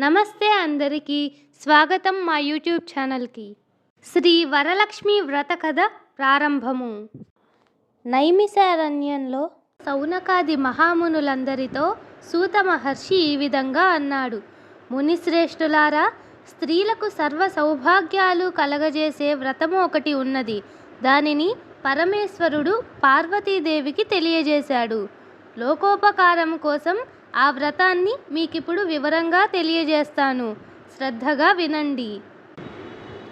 నమస్తే అందరికీ. స్వాగతం మా యూట్యూబ్ ఛానల్కి. శ్రీ వరలక్ష్మి వ్రత కథ ప్రారంభము. నైమిసారణ్యంలో సౌనకాది మహామునులందరితో సూత మహర్షి ఈ విధంగా అన్నాడు. మునిశ్రేష్ఠులారా స్త్రీలకు సర్వ సౌభాగ్యాలు కలగజేసే వ్రతము ఒకటి ఉన్నది. దానిని పరమేశ్వరుడు పార్వతీదేవికి తెలియజేశాడు. లోకోపకారం కోసం ఆ వ్రతాన్ని మీకిప్పుడు వివరంగా తెలియజేస్తాను. శ్రద్ధగా వినండి.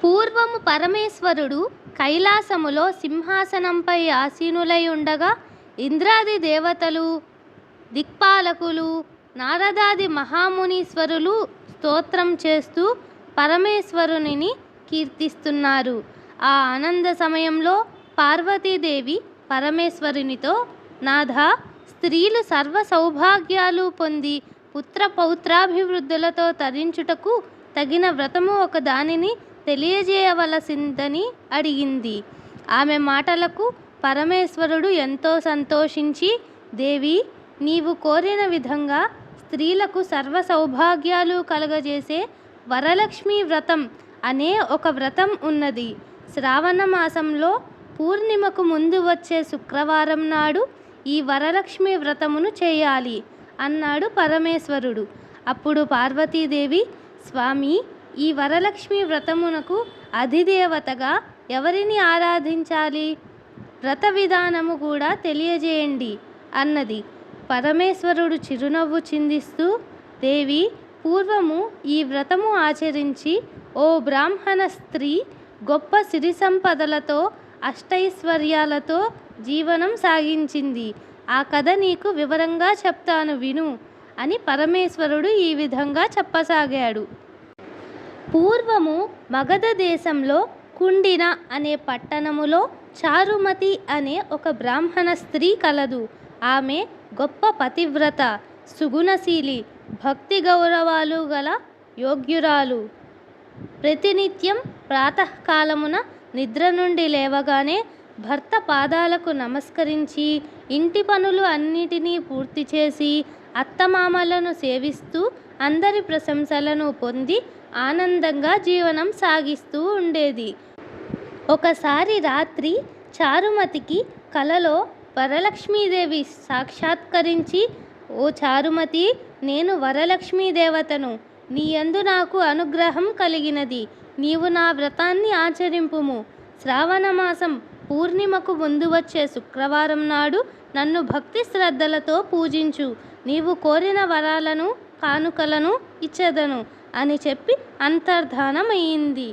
పూర్వము పరమేశ్వరుడు కైలాసములో సింహాసనంపై ఆసీనులై ఉండగా ఇంద్రాది దేవతలు దిక్పాలకులు నారదాది మహామునీశ్వరులు స్తోత్రం చేస్తూ పరమేశ్వరునిని కీర్తిస్తున్నారు. ఆ ఆనంద సమయంలో పార్వతీదేవి పరమేశ్వరునితో నాథ స్త్రీలు సర్వ సౌభాగ్యాలు పొంది పుత్ర పౌత్రాభివృద్ధులతో తరించుటకు తగిన వ్రతము ఒక దానిని తెలియజేయవలసిందని అడిగింది. ఆమె మాటలకు పరమేశ్వరుడు ఎంతో సంతోషించి దేవి నీవు కోరిన విధంగా స్త్రీలకు సర్వ సౌభాగ్యాలు కలగజేసే వరలక్ష్మి వ్రతం అనే ఒక వ్రతం ఉన్నది. శ్రావణ మాసంలో పూర్ణిమకు ముందు వచ్చే శుక్రవారం నాడు ఈ వరలక్ష్మి వ్రతమును చేయాలి అన్నాడు పరమేశ్వరుడు. అప్పుడు పార్వతీదేవి స్వామి ఈ వరలక్ష్మి వ్రతమునకు అధిదేవతగా ఎవరిని ఆరాధించాలి? వ్రత విధానము కూడా తెలియజేయండి అన్నది. పరమేశ్వరుడు చిరునవ్వు చిందిస్తూ దేవి పూర్వము ఈ వ్రతము ఆచరించి ఓ బ్రాహ్మణ స్త్రీ గొప్ప సిరి సంపదలతో అష్టైశ్వర్యాలతో జీవనం సాగించింది. ఆ కథ నీకు వివరంగా చెప్తాను విను అని పరమేశ్వరుడు ఈ విధంగా చెప్పసాగాడు. పూర్వము మగధ దేశంలో కుండిన అనే పట్టణములో చారుమతి అనే ఒక బ్రాహ్మణ స్త్రీ కలదు. ఆమె గొప్ప పతివ్రత సుగుణశీలి భక్తి గౌరవాలు గల యోగ్యురాలు. ప్రతినిత్యం ప్రాతకాలమున నిద్ర నుండి లేవగానే భర్త పాదాలకు నమస్కరించి ఇంటి పనులు అన్నిటినీ పూర్తి చేసి అత్తమామలను సేవిస్తూ అందరి ప్రశంసలను పొంది ఆనందంగా జీవనం సాగిస్తూ ఉండేది. ఒకసారి రాత్రి చారుమతికి కలలో వరలక్ష్మీదేవి సాక్షాత్కరించి ఓ చారుమతి నేను వరలక్ష్మీ దేవతను నీ యందు నాకు అనుగ్రహం కలిగినది. నీవు నా వ్రతాన్ని ఆచరింపుము. శ్రావణ మాసం పూర్ణిమకు ముందు వచ్చే శుక్రవారం నాడు నన్ను భక్తి శ్రద్ధలతో పూజించు. నీవు కోరిన వరాలను కానుకలను ఇచ్చేదను అని చెప్పి అంతర్ధానమైంది.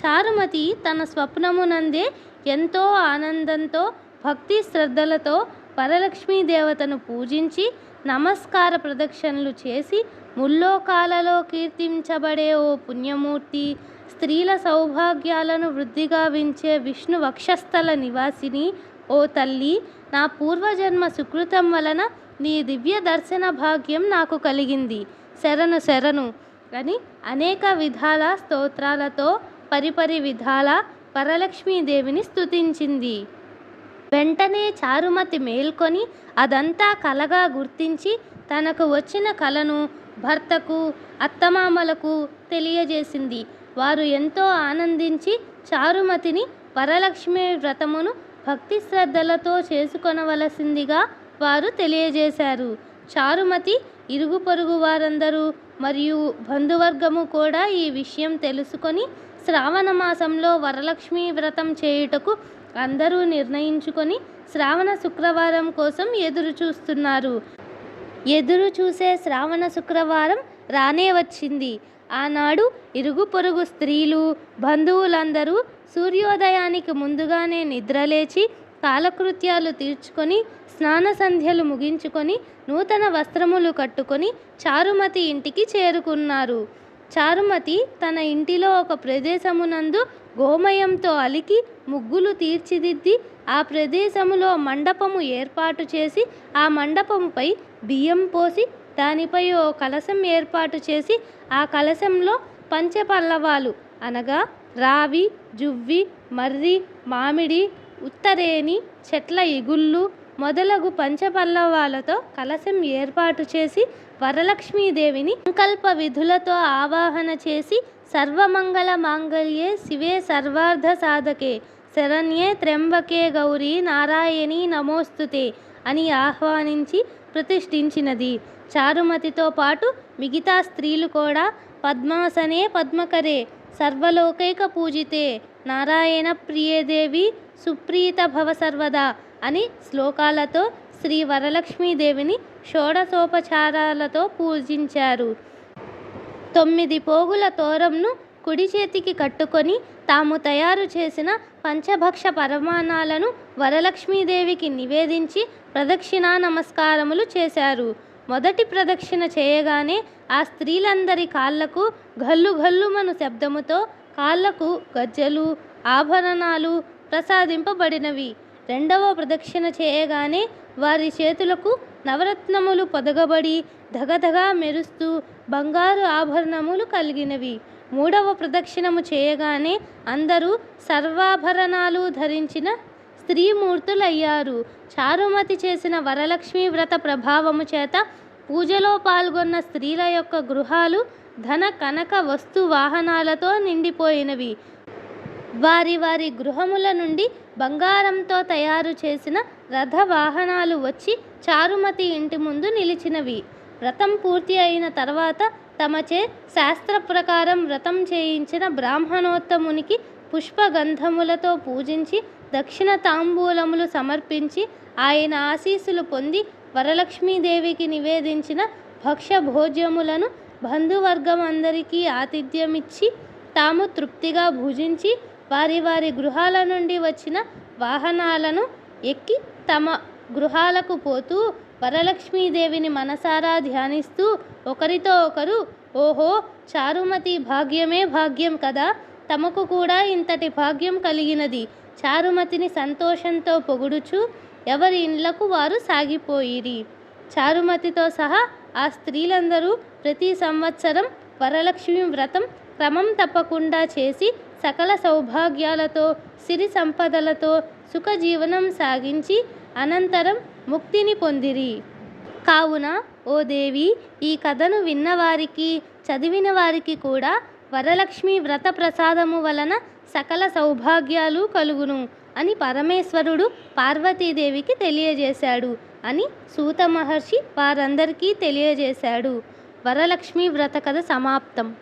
చారుమతి తన స్వప్నమునందే ఎంతో ఆనందంతో భక్తి శ్రద్ధలతో వరలక్ష్మీ దేవతను పూజించి నమస్కార ప్రదక్షిణలు చేసి ముల్లోకాలలో కీర్తించబడే ఓ పుణ్యమూర్తి స్త్రీల సౌభాగ్యాలను వృద్ధిగా వించే విష్ణు వక్షస్థల నివాసిని ఓ తల్లి నా పూర్వజన్మ సుకృతం వలన నీ దివ్య దర్శన భాగ్యం నాకు కలిగింది. శరణు శరణు. అని అనేక విధాల స్తోత్రాలతో పరిపరి విధాల పరలక్ష్మీదేవిని స్తుతించింది. వెంటనే చారుమతి మేల్కొని అదంతా కలగా గుర్తించి తనకు వచ్చిన కలను భర్తకు అత్తమామలకు తెలియజేసింది. వారు ఎంతో ఆనందించి చారుమతిని వరలక్ష్మి వ్రతమును భక్తి శ్రద్ధలతో చేసుకొనవలసిందిగా వారు తెలియజేశారు. చారుమతి ఇరుగు పొరుగు వారందరూ మరియు బంధువర్గము కూడా ఈ విషయం తెలుసుకొని శ్రావణ మాసంలో వరలక్ష్మి వ్రతం చేయుటకు అందరూ నిర్ణయించుకొని శ్రావణ శుక్రవారం కోసం ఎదురు చూస్తున్నారు. ఎదురు చూసే శ్రావణ శుక్రవారం రానే వచ్చింది. ఆనాడు ఇరుగు పొరుగు స్త్రీలు బంధువులందరూ సూర్యోదయానికి ముందుగానే నిద్రలేచి కాలకృత్యాలు తీర్చుకొని స్నాన సంధ్యలు ముగించుకొని నూతన వస్త్రములు కట్టుకొని చారుమతి ఇంటికి చేరుకున్నారు. చారుమతి తన ఇంటిలో ఒక ప్రదేశమునందు గోమయంతో అలికి ముగ్గులు తీర్చిదిద్ది ఆ ప్రదేశములో మండపము ఏర్పాటు చేసి ఆ మండపముపై బియ్యం పోసి దానిపై ఓ కలశం ఏర్పాటు చేసి ఆ కలశంలో పంచపల్లవాలు అనగా రావి జువ్వి మర్రి మామిడి ఉత్తరేని చెట్ల ఇగుళ్ళు మొదలగు పంచపల్లవాలతో కలశం ఏర్పాటు చేసి వరలక్ష్మీదేవిని సంకల్ప విధులతో ఆవాహన చేసి సర్వమంగళ మాంగళ్యే శివే సర్వార్థ సాధకే శరణ్యే త్ర్యంబకే గౌరీ నారాయణి నమోస్తుతే అని ఆహ్వానించి ప్రతిష్ఠించినది. చారుమతితో పాటు మిగతా స్త్రీలు కూడా పద్మాసనే పద్మకరే సర్వలోకైక పూజితే నారాయణ ప్రియదేవి సుప్రీత భవ సర్వదా అని శ్లోకాలతో శ్రీ వరలక్ష్మీదేవిని షోడశోపచారాలతో పూజించారు. తొమ్మిది పోగుల తోరంను కుడి చేతికి కట్టుకొని తాము తయారు చేసిన పంచభక్ష పరమాణాలను వరలక్ష్మీదేవికి నివేదించి ప్రదక్షిణా నమస్కారములు చేశారు. మొదటి ప్రదక్షిణ చేయగానే ఆ స్త్రీలందరి కాళ్ళకు గల్లు గల్లుమను శబ్దముతో కాళ్ళకు గజ్జలు ఆభరణాలు ప్రసాదింపబడినవి. రెండవ ప్రదక్షిణ చేయగానే వారి చేతులకు నవరత్నములు పొదగబడి ధగధగా మెరుస్తూ బంగారు ఆభరణములు కలిగినవి. మూడవ ప్రదక్షిణము చేయగానే అందరూ సర్వాభరణాలు ధరించిన స్త్రీమూర్తులయ్యారు. చారుమతి చేసిన వరలక్ష్మీ వ్రత ప్రభావము చేత పూజలో పాల్గొన్న స్త్రీల యొక్క గృహాలు ధన కనక వస్తు వాహనాలతో నిండిపోయినవి. వారి వారి గృహముల నుండి బంగారంతో తయారు చేసిన రథ వాహనాలు వచ్చి చారుమతి ఇంటి ముందు నిలిచినవి. వ్రతం పూర్తి అయిన తర్వాత తమచే శాస్త్ర ప్రకారం వ్రతం చేయించిన బ్రాహ్మణోత్తమునికి పుష్పగంధములతో పూజించి దక్షిణ తాంబూలములు సమర్పించి ఆయన ఆశీస్సులు పొంది వరలక్ష్మీదేవికి నివేదించిన భక్ష్య భోజ్యములను బంధువర్గం అందరికీ ఆతిథ్యమిచ్చి తాము తృప్తిగా భుజించి వారి వారి గృహాల నుండి వచ్చిన వాహనాలను ఎక్కి తమ గృహాలకు పోతూ వరలక్ష్మీదేవిని మనసారా ధ్యానిస్తూ ఒకరితో ఒకరు ఓహో చారుమతి భాగ్యమే భాగ్యం కదా తమకు కూడా ఇంతటి భాగ్యం కలిగినది. చారుమతిని సంతోషంతో పొగుడుచు ఎవరి ఇండ్లకు వారు సాగిపోయిరి. చారుమతితో సహా ఆ స్త్రీలందరూ ప్రతి సంవత్సరం వరలక్ష్మి వ్రతం క్రమం తప్పకుండా చేసి సకల సౌభాగ్యాలతో సిరి సంపదలతో సుఖజీవనం సాగించి అనంతరం ముక్తిని పొందిరి. కావున ఓ దేవి ఈ కథను విన్నవారికి చదివిన వారికి కూడా వరలక్ష్మి వ్రత ప్రసాదము వలన సకల సౌభాగ్యాలు కలుగును అని పరమేశ్వరుడు పార్వతీదేవికి తెలియజేశాడు అని సూత మహర్షి వారందరికీ తెలియజేశాడు. వరలక్ష్మి వ్రత కథ సమాప్తం.